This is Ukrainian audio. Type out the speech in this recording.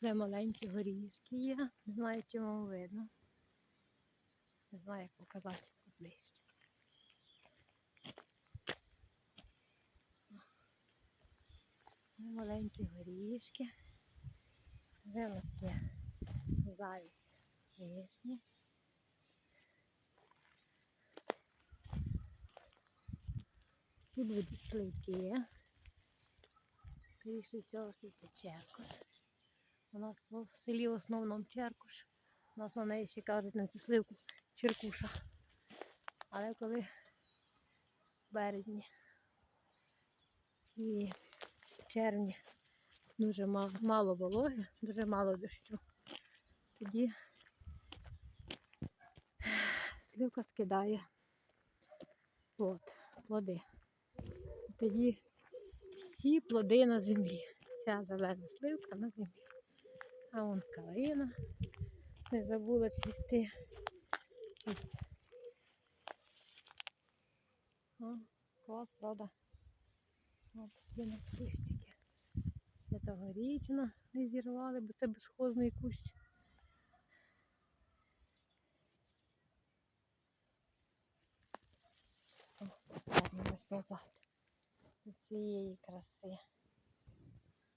Вже маленькі горішки є. Не знаю, вам видно. Не знаю, як показати поближче. Маленькі горішки. Вже у нас є завість вишні. Тут будуть сливки. Скоріше всього, це черкуш. Нас в селі в основному черкуш. У нас на неї ще кажуть на цю сливку черкуша. Але коли в березні і в червні дуже мало, мало вологи, дуже мало дощу, тоді сливка скидає от, плоди. Тоді всі плоди на землі. Вся зелена сливка на землі. А вон калина. Не забула цвісти. О, клас, правда? Ось такі нас кущики. Ще тогорічно не зірвали, бо це безхозний кущ. О, Вернемось назад. До цієї краси.